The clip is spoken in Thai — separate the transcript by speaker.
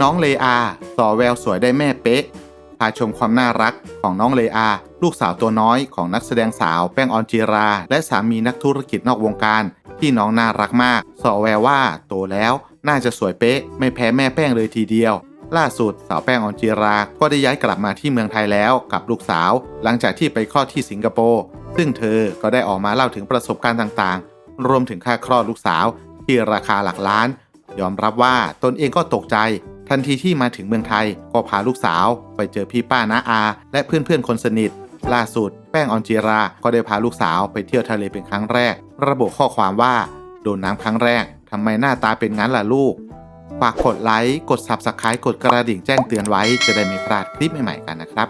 Speaker 1: น้องเลอาสอแววสวยได้แม่เป๊ะ พาชมความน่ารักของน้องเลอา ลูกสาวตัวน้อยของนักแสดงสาวแป้งออนจีรา และสามีนักธุรกิจนอกวงการที่น้องน่ารักมาก สอแววว่าโตแล้วน่าจะสวยเป๊ะ ไม่แพ้แม่แป้งเลยทีเดียว ล่าสุดสาวแป้งออนจีรา ก็ได้ย้ายกลับมาที่เมืองไทยแล้วกับลูกสาว หลังจากที่ไปคลอดที่สิงคโปร์ซึ่งเธอก็ได้ออกมาเล่าถึงประสบการณ์ต่างๆ รวมถึงค่าคลอดลูกสาวที่ราคาหลักล้าน ยอมรับว่าตนเองก็ตกใจ ทันทีที่มาถึงเมืองไทย ก็พาลูกสาว ไปเจอพี่ป้าน้าอา และเพื่อนๆคนสนิท ล่าสุด แป้งออนจีรา ก็ได้พาลูกสาวไปเที่ยวทะเลเป็นครั้งแรก ระบุข้อความว่า โดนน้ำครั้งแรกทำไมหน้าตาเป็นงั้นล่ะลูก ฝากกดไลค์ กด Subscribe กดกระดิ่งแจ้งเตือนไว้ จะได้ไม่พลาดคลิปใหม่ๆกันนะครับ